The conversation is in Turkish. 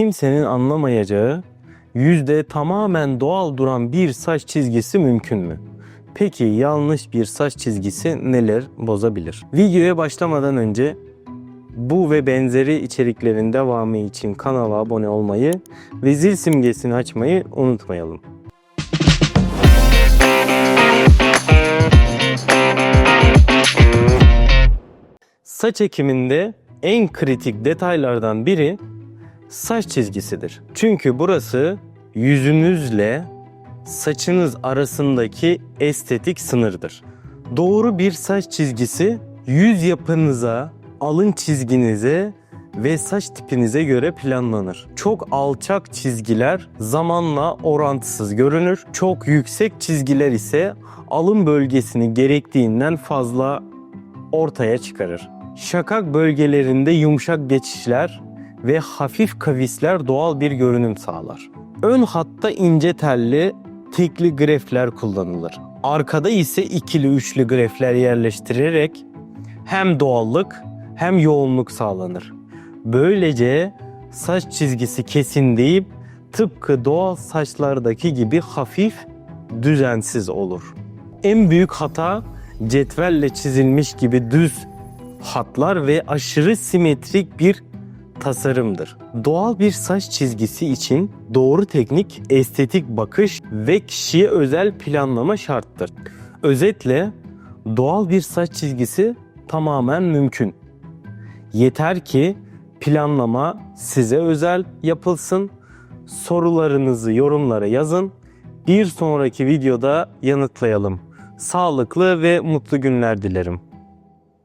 kimsenin anlamayacağı, yüzde tamamen doğal duran bir saç çizgisi mümkün mü? Peki yanlış bir saç çizgisi neler bozabilir? Videoya başlamadan önce bu ve benzeri içeriklerin devamı için kanala abone olmayı ve zil simgesini açmayı unutmayalım. Saç ekiminde en kritik detaylardan biri saç çizgisidir. Çünkü burası yüzünüzle saçınız arasındaki estetik sınırdır. Doğru bir saç çizgisi yüz yapınıza, alın çizginize ve saç tipinize göre planlanır. Çok alçak çizgiler zamanla orantısız görünür. Çok yüksek çizgiler ise alın bölgesini gerektiğinden fazla ortaya çıkarır. Şakak bölgelerinde yumuşak geçişler ve hafif kavisler doğal bir görünüm sağlar. Ön hatta ince telli tekli grefler kullanılır. Arkada ise ikili üçlü grefler yerleştirerek hem doğallık hem yoğunluk sağlanır. Böylece saç çizgisi kesin deyip tıpkı doğal saçlardaki gibi hafif düzensiz olur. En büyük hata cetvelle çizilmiş gibi düz hatlar ve aşırı simetrik bir tasarımdır. Doğal bir saç çizgisi için doğru teknik, estetik bakış ve kişiye özel planlama şarttır. Özetle doğal bir saç çizgisi tamamen mümkün. Yeter ki planlama size özel yapılsın. Sorularınızı yorumlara yazın. Bir sonraki videoda yanıtlayalım. Sağlıklı ve mutlu günler dilerim.